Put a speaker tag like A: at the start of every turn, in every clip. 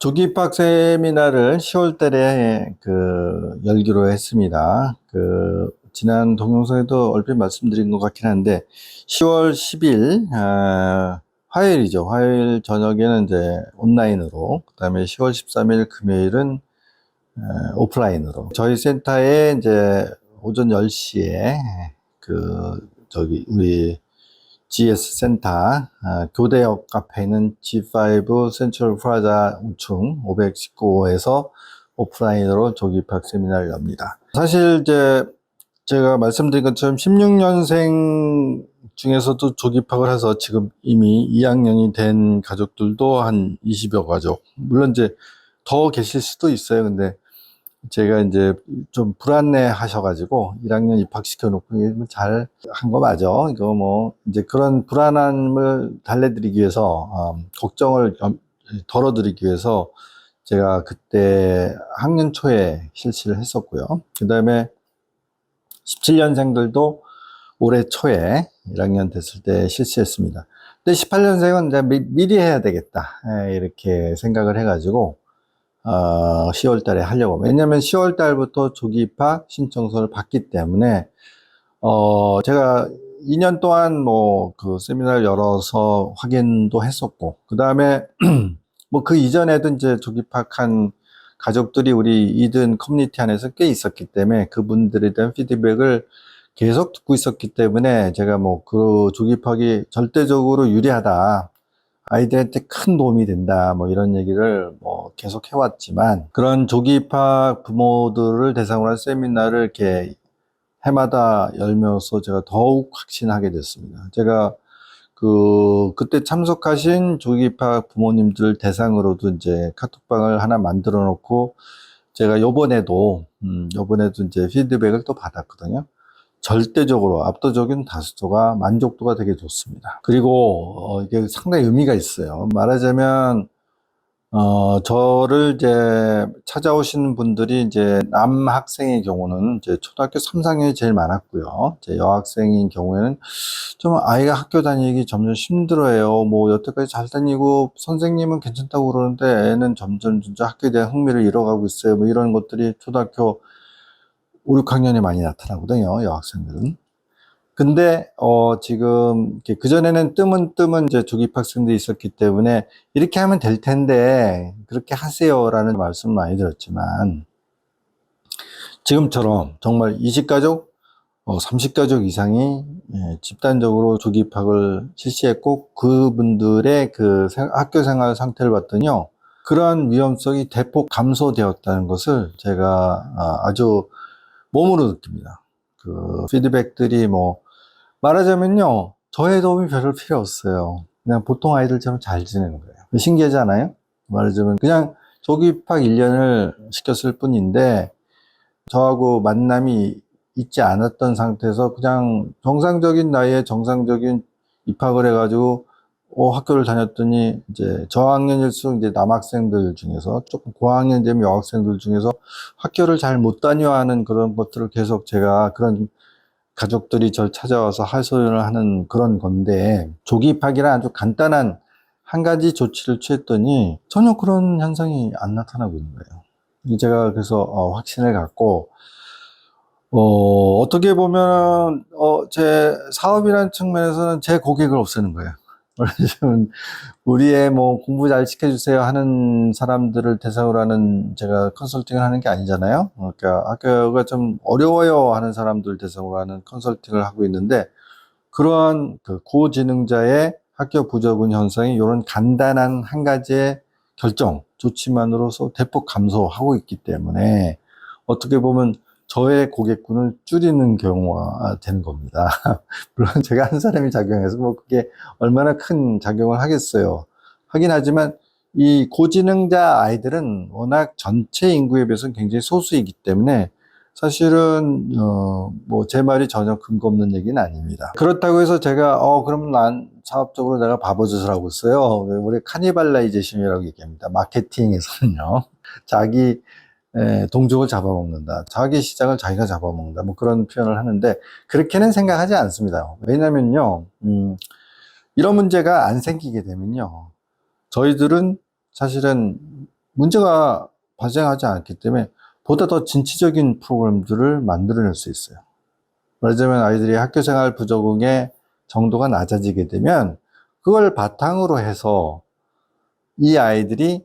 A: 조기 입학 세미나를 10월 달에 그 열기로 했습니다. 그 지난 동영상에도 얼핏 말씀드린 것 같긴 한데 10월 10일 아, 화요일이죠. 화요일 저녁에는 이제 온라인으로 그다음에 10월 13일 금요일은 어, 오프라인으로 저희 센터에 이제 오전 10시에 그 저기 우리 GS 센터 아, 교대역 카페는 G5 센트럴 프라자 우층 519호에서 오프라인으로 조기 입학 세미나를 엽니다. 사실 이제 제가 말씀드린 것처럼 16년생 중에서도 조기 입학을 해서 지금 이미 2학년이 된 가족들도 한 20여 가족. 물론 이제 더 계실 수도 있어요. 근데 제가 이제 좀 불안해 하셔가지고 1학년 입학시켜 놓고 잘 한 거 맞아. 이거 뭐 이제 그런 불안함을 달래드리기 위해서 어, 걱정을 염- 덜어드리기 위해서 제가 그때 학년 초에 실시를 했었고요. 그 다음에 17년생들도 올해 초에 1학년 됐을 때 실시했습니다. 근데 18년생은 이제 미, 미리 해야 되겠다. 예, 이렇게 생각을 해가지고 어, 10월 달에 하려고. 왜냐면 10월 달부터 조기 입학 신청서를 받기 때문에, 어, 제가 2년 동안 뭐 그 세미나를 열어서 확인도 했었고, 그 다음에 뭐 그 이전에도 이제 조기 입학한 가족들이 우리 이든 커뮤니티 안에서 꽤 있었기 때문에 그분들에 대한 피드백을 계속 듣고 있었기 때문에 제가 뭐 그 조기 입학이 절대적으로 유리하다. 아이들한테 큰 도움이 된다. 뭐 이런 얘기를 뭐 계속 해왔지만 그런 조기 입학 부모들을 대상으로 한 세미나를 이렇게 해마다 열면서 제가 더욱 확신하게 됐습니다. 제가 그 그때 참석하신 조기 입학 부모님들 대상으로도 이제 카톡방을 하나 만들어 놓고 제가 요번에도 음 요번에도 이제 피드백을 또 받았거든요. 절대적으로 압도적인 다수가 만족도가 되게 좋습니다. 그리고 어, 이게 상당히 의미가 있어요. 말하자면 어, 저를 이제 찾아오시는 분들이 이제 남학생의 경우는 이제 초등학교 3, 4학년이 제일 많았고요. 이제 여학생인 경우에는 좀 아이가 학교 다니기 점점 힘들어해요. 뭐 여태까지 잘 다니고 선생님은 괜찮다고 그러는데 애는 점점 진짜 학교에 대한 흥미를 잃어가고 있어요. 뭐 이런 것들이 초등학교 5, 6학년에 많이 나타나거든요. 여학생들은. 근데 어 지금 그 전에는 뜸은 뜸은 이제 조기 입학생들이 있었기 때문에 이렇게 하면 될 텐데 그렇게 하세요라는 말씀 많이 들었지만 지금처럼 정말 20가족, 어, 30가족 이상이 예, 집단적으로 조기 입학을 실시했고 그분들의 그 생- 학교 생활 상태를 봤더니요 그러한 위험성이 대폭 감소되었다는 것을 제가 아, 아주 몸으로 느낍니다. 그 피드백들이 뭐 말하자면요 저의 도움이 별로 필요 없어요. 그냥 보통 아이들처럼 잘 지내는 거예요. 신기하잖아요. 말하자면 그냥 조기 입학 1년을 시켰을 뿐인데 저하고 만남이 있지 않았던 상태에서 그냥 정상적인 나이에 정상적인 입학을 해가지고 어, 학교를 다녔더니 이제 저학년일수록 이제 남학생들 중에서 조금 고학년 되면 여학생들 중에서 학교를 잘 못 다녀하는 그런 것들을 계속 제가 그런 가족들이 절 찾아와서 하소연을 하는 그런 건데 조기 입학이란 아주 간단한 한 가지 조치를 취했더니 전혀 그런 현상이 안 나타나고 있는 거예요. 제가 그래서 어, 확신을 갖고 어, 어떻게 보면 어, 제 사업이라는 측면에서는 제 고객을 없애는 거예요. 말하자면 우리의 뭐 공부 잘 시켜주세요 하는 사람들을 대상으로 하는 제가 컨설팅을 하는 게 아니잖아요. 그러니까 학교가 좀 어려워요 하는 사람들 대상으로 하는 컨설팅을 하고 있는데 그러한 그 고지능자의 학교 부적응 현상이 이런 간단한 한 가지의 결정 조치만으로서 대폭 감소하고 있기 때문에 어떻게 보면 저의 고객군을 줄이는 경우가 되는 겁니다. 물론 제가 한 사람이 작용해서 뭐 그게 얼마나 큰 작용을 하겠어요. 하긴 하지만 이 고지능자 아이들은 워낙 전체 인구에 비해서 굉장히 소수이기 때문에 사실은 어 뭐 제 말이 전혀 근거 없는 얘기는 아닙니다. 그렇다고 해서 제가 어 그럼 난 사업적으로 내가 바보 짓을 하고 있어요. 우리 카니발라이제이션이라고 얘기합니다. 마케팅에서는요. 자기 에, 동족을 잡아먹는다. 자기 시장을 자기가 잡아먹는다. 뭐 그런 표현을 하는데 그렇게는 생각하지 않습니다. 왜냐면요, 음, 이런 문제가 안 생기게 되면요, 저희들은 사실은 문제가 발생하지 않기 때문에 보다 더 진취적인 프로그램들을 만들어낼 수 있어요. 말하자면 아이들이 학교 생활 부적응의 정도가 낮아지게 되면 그걸 바탕으로 해서 이 아이들이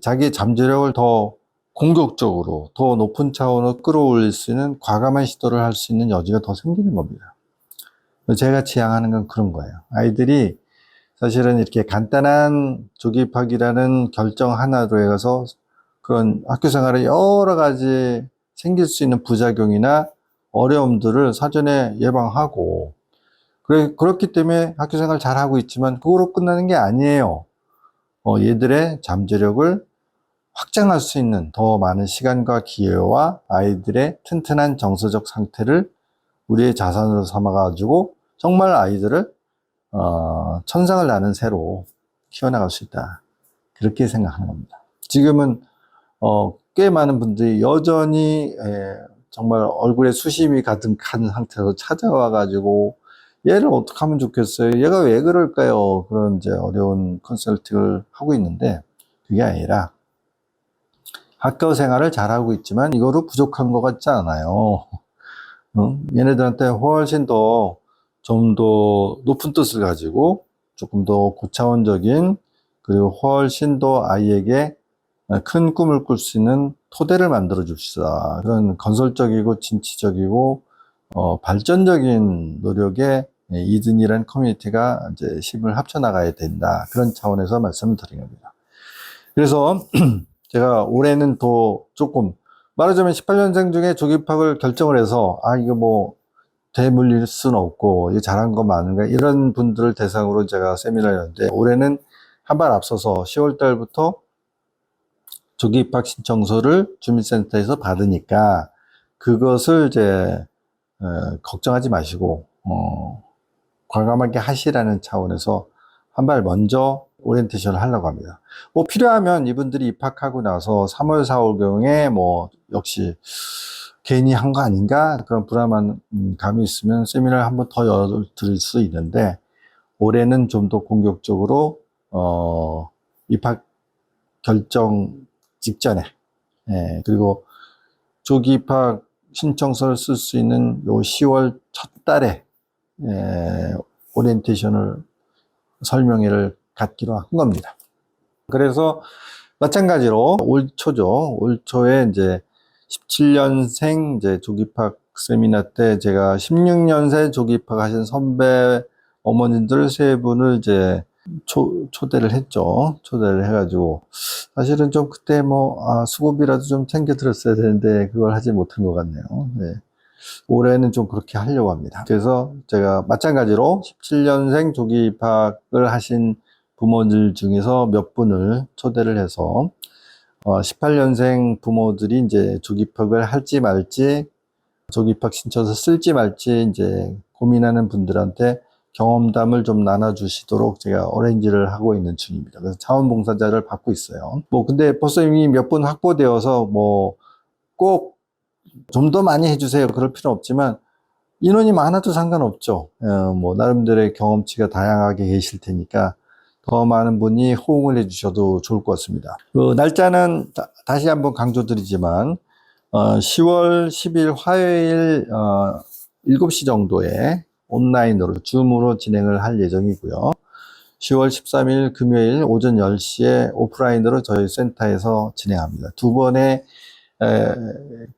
A: 자기 잠재력을 더 공격적으로 더 높은 차원으로 끌어올릴 수 있는 과감한 시도를 할 수 있는 여지가 더 생기는 겁니다. 제가 지향하는 건 그런 거예요. 아이들이 사실은 이렇게 간단한 조기 입학이라는 결정 하나로 해서 그런 학교 생활에 여러 가지 생길 수 있는 부작용이나 어려움들을 사전에 예방하고 그래, 그렇기 때문에 학교 생활 잘 하고 있지만 그거로 끝나는 게 아니에요. 어, 얘들의 잠재력을 확장할 수 있는 더 많은 시간과 기회와 아이들의 튼튼한 정서적 상태를 우리의 자산으로 삼아가지고 정말 아이들을 어, 천상을 나는 새로 키워나갈 수 있다. 그렇게 생각하는 겁니다. 지금은 어, 꽤 많은 분들이 여전히 에, 정말 얼굴에 수심이 가득한 상태에서 찾아와가지고 얘를 어떻게 하면 좋겠어요? 얘가 왜 그럴까요? 그런 이제 어려운 컨설팅을 하고 있는데 그게 아니라 학교 생활을 잘하고 있지만 이거로 부족한 것 같지 않아요. 어? 얘네들한테 훨씬 더 좀 더 높은 뜻을 가지고 조금 더 고차원적인 그리고 훨씬 더 아이에게 큰 꿈을 꿀 수 있는 토대를 만들어 줍시다. 그런 건설적이고 진취적이고 어, 발전적인 노력에 이든이라는 커뮤니티가 이제 힘을 합쳐 나가야 된다. 그런 차원에서 말씀을 드린 겁니다. 그래서 제가 올해는 더 조금 말하자면 18년생 중에 조기입학을 결정을 해서 아 이거 뭐 대물릴 수는 없고 이거 잘한 거 많은가? 이런 분들을 대상으로 제가 세미나를 했는데 올해는 한 발 앞서서 10월 달부터 조기 입학 신청서를 주민센터에서 받으니까 그것을 이제 어, 걱정하지 마시고 어, 과감하게 하시라는 차원에서 한 발 먼저 오리엔테이션을 하려고 합니다. 뭐 필요하면 이분들이 입학하고 나서 3월, 4월경에 뭐 역시 괜히 한거 아닌가 그런 불안한 음, 감이 있으면 세미나를 한 번 더 열어드릴 수 있는데 올해는 좀 더 공격적으로 어, 입학 결정 직전에 예, 그리고 조기 입학 신청서를 쓸 수 있는 요 10월 첫 달에 예, 오리엔테이션을 설명회를 갖기로 한 겁니다. 그래서 마찬가지로 올 초죠. 올 초에 이제 17년생 이제 조기 입학 세미나 때 제가 16년생 조기 입학하신 선배 어머님들 세 분을 이제 초, 초대를 했죠. 초대를 해가지고. 사실은 좀 그때 뭐, 아, 수고비라도 좀 챙겨 드렸어야 되는데, 그걸 하지 못한 것 같네요. 네. 올해는 좀 그렇게 하려고 합니다. 그래서 제가 마찬가지로 17년생 조기 입학을 하신 부모들 중에서 몇 분을 초대를 해서, 어, 18년생 부모들이 이제 조기 입학을 할지 말지, 조기 입학 신청서 쓸지 말지 이제 고민하는 분들한테 경험담을 좀 나눠주시도록 제가 어레인지를 하고 있는 중입니다. 그래서 자원봉사자를 받고 있어요. 뭐 근데 벌써 이미 몇 분 확보되어서 뭐 꼭 좀 더 많이 해주세요. 그럴 필요 없지만 인원이 많아도 상관없죠. 어, 뭐 나름대로의 경험치가 다양하게 계실 테니까 더 많은 분이 호응을 해주셔도 좋을 것 같습니다. 그 날짜는 다, 시 한번 강조드리지만 어, 10월 10일 화요일 어, 7시 정도에 온라인으로 줌으로 진행을 할 예정이고요. 10월 13일 금요일 오전 10시에 오프라인으로 저희 센터에서 진행합니다. 두 번의 에,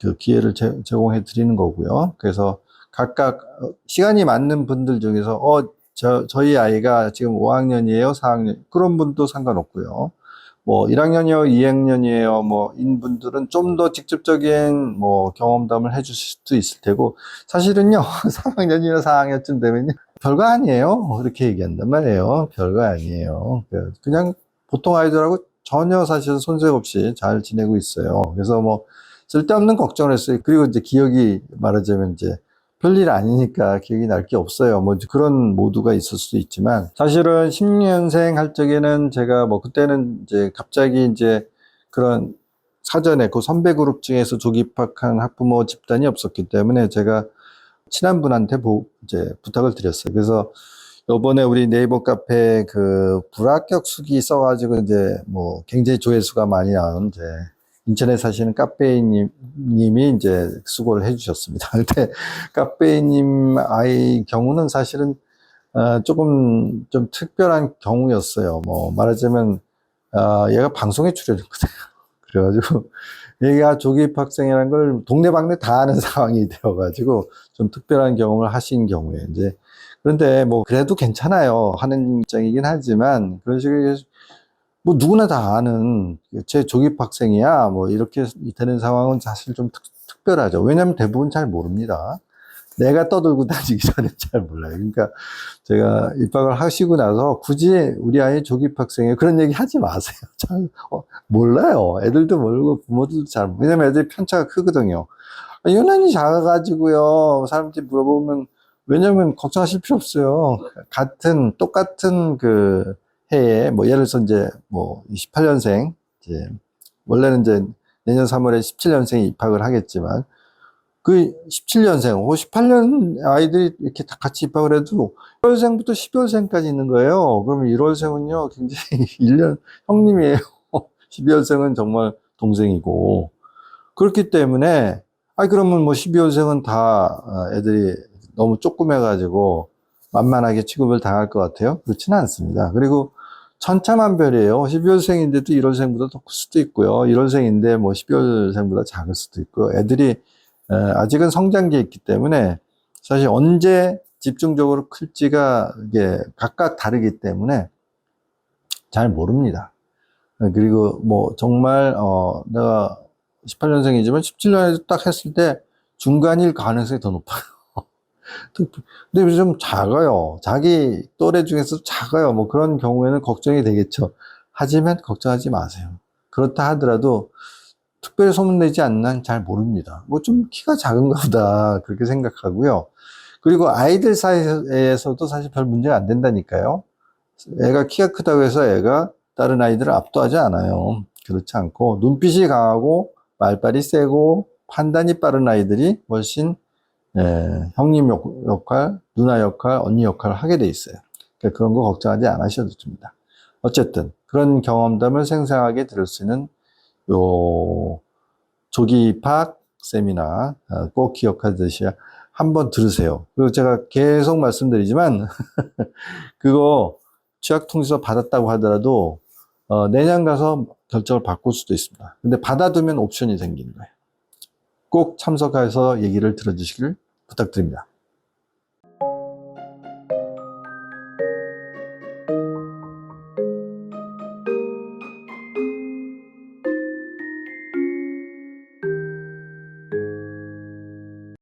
A: 그 기회를 제, 공해 드리는 거고요. 그래서 각각 시간이 맞는 분들 중에서 어, 저, 저희 아이가 지금 5학년이에요, 4학년. 그런 분도 상관없고요. 뭐 1학년이요, 2학년이에요, 뭐 인 분들은 좀 더 직접적인 뭐 경험담을 해주실 수도 있을 테고 사실은요 3학년이나 4학년쯤 되면요 별거 아니에요. 이렇게 얘기한단 말이에요. 별거 아니에요. 그냥 보통 아이들하고 전혀 사실 손색 없이 잘 지내고 있어요. 그래서 뭐 쓸데없는 걱정을 했어요. 그리고 이제 기억이 말하자면 이제 별일 아니니까 기억이 날 게 없어요. 뭐 그런 모두가 있을 수도 있지만 사실은 10년생 할 적에는 제가 뭐 그때는 이제 갑자기 이제 그런 사전에 그 선배 그룹 중에서 조기 입학한 학부모 집단이 없었기 때문에 제가 친한 분한테 보, 이제 부탁을 드렸어요. 그래서 요번에 우리 네이버 카페 그 불합격 수기 써가지고 이제 뭐 굉장히 조회수가 많이 이제 인천에 사시는 카페이님 님이 이제 수고를 해주셨습니다. 근데 카페이님 아이 경우는 사실은 어, 조금 좀 특별한 경우였어요. 뭐 말하자면 어, 얘가 방송에 출연했거든요. 그래가지고 얘가 조기 입 학생이라는 걸 동네방네 다 아는 상황이 되어가지고 좀 특별한 경험을 하신 경우에 이제 그런데 뭐 그래도 괜찮아요 하는 입장이긴 하지만 그런 식의 뭐 누구나 다 아는 제 조기 입학생이야 뭐 이렇게 되는 상황은 사실 좀 특, 특별하죠. 왜냐하면 대부분 잘 모릅니다. 내가 떠들고 다니기 전에 잘 몰라요. 그러니까 제가 입학을 하시고 나서 굳이 우리 아이 조기 입학생이에요 그런 얘기 하지 마세요. 잘 어, 몰라요. 애들도 모르고 부모들도 잘 모르고. 왜냐면 애들이 편차가 크거든요. 아, 유난히 작아가지고요. 사람들이 물어보면 왜냐면 걱정하실 필요 없어요. 같은 똑같은 그 해에 뭐 예를 들어서 이제 뭐 18년생 이제 원래는 이제 내년 3월에 17년생이 입학을 하겠지만 그 17년생, 58년 아이들이 이렇게 다 같이 입학을 해도 1월생부터 12월생까지 있는 거예요. 그러면 1월생은요, 굉장히 1년 형님이에요. 12월생은 정말 동생이고. 그렇기 때문에, 아, 그러면 뭐 12월생은 다 어, 애들이 너무 조그매가지고 만만하게 취급을 당할 것 같아요. 그렇지는 않습니다. 그리고 천차만별이에요. 12월생인데도 1월생보다 더 클 수도 있고요. 1월생인데 뭐 12월생보다 작을 수도 있고, 애들이 에, 아직은 성장기에 있기 때문에 사실 언제 집중적으로 클지가 이게 각각 다르기 때문에 잘 모릅니다. 에, 그리고 뭐 정말 어 내가 18년생이지만 17년에 딱 했을 때 중간일 가능성이 더 높아요. 근데 좀 작아요. 자기 또래 중에서 작아요. 뭐 그런 경우에는 걱정이 되겠죠. 하지만 걱정하지 마세요. 그렇다 하더라도 특별히 소문내지 않는 한 잘 모릅니다. 뭐 좀 키가 작은가 보다 그렇게 생각하고요. 그리고 아이들 사이에서도 사실 별 문제가 안 된다니까요. 애가 키가 크다고 해서 애가 다른 아이들을 압도하지 않아요. 그렇지 않고 눈빛이 강하고 말빨이 세고 판단이 빠른 아이들이 훨씬 예, 형님 역- 역할, 누나 역할, 언니 역할을 하게 돼 있어요. 그러니까 그런 거 걱정하지 않으셔도 됩니다. 어쨌든 그런 경험담을 생생하게 들을 수 있는 요 조기 입학 세미나 어, 꼭 기억하듯이 한번 들으세요. 그리고 제가 계속 말씀드리지만 그거 취약 통지서 받았다고 하더라도 어, 내년 가서 결정을 바꿀 수도 있습니다. 근데 받아두면 옵션이 생기는 거예요. 꼭 참석해서 얘기를 들어주시길 부탁드립니다.